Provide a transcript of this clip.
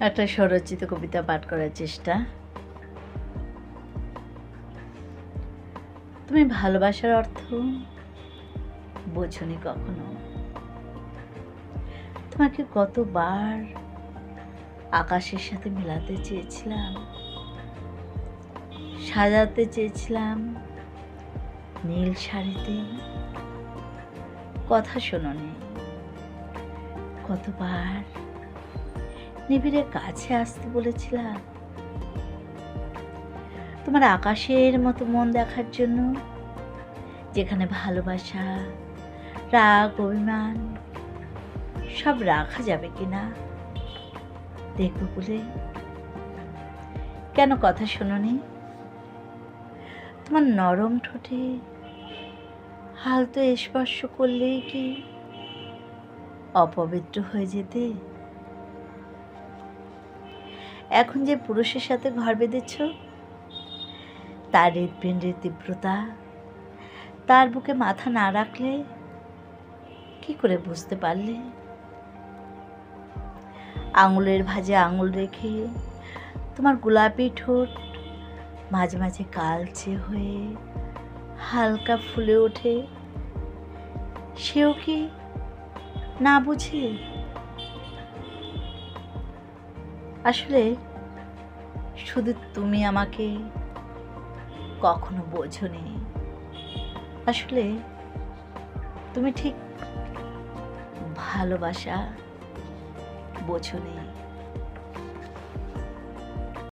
একটা স্বরচিত কবিতা পাঠ করার চেষ্টা। তুমি ভালোবাসার অর্থ বোঝনি কখনো? তোমাকে কতবার আকাশের সাথে মেলাতে চেয়েছিলাম, সাজাতে চেয়েছিলাম, নীল শাড়িতে কথা শোনোনি। কতবার নিবিড়ের কাছে আসতে বলেছিলাম। তোমার আকাশের মতো মন দেখার জন্য, যেখানে ভালোবাসা, রাগ, অভিমান, সব রাখা যাবে কিনা, দেখব বলে। কেন কথা শোনোনি? তোমার নরম ঠোঁটে হালতো স্পর্শ করলেই কি অপবিত্র হয়ে যেতে? এখন যে পুরুষের সাথে ঘর বেঁধেছ? তার হৃদপিণ্ডের তীব্রতা, তার বুকে মাথা না রাখলে কি করে বুঝতে পারলে? আঙুলের ভাজে আঙুল রেখে তোমার গোলাপি ঠোঁট মাঝে মাঝে কালচে হয়ে হালকা ফুলে ওঠে, সেও কি না বুঝে? আসলে শুধু তুমি আমাকে কখনো বোঝনি। আসলে তুমি ঠিক ভালোবাসা বোঝো বোঝনি।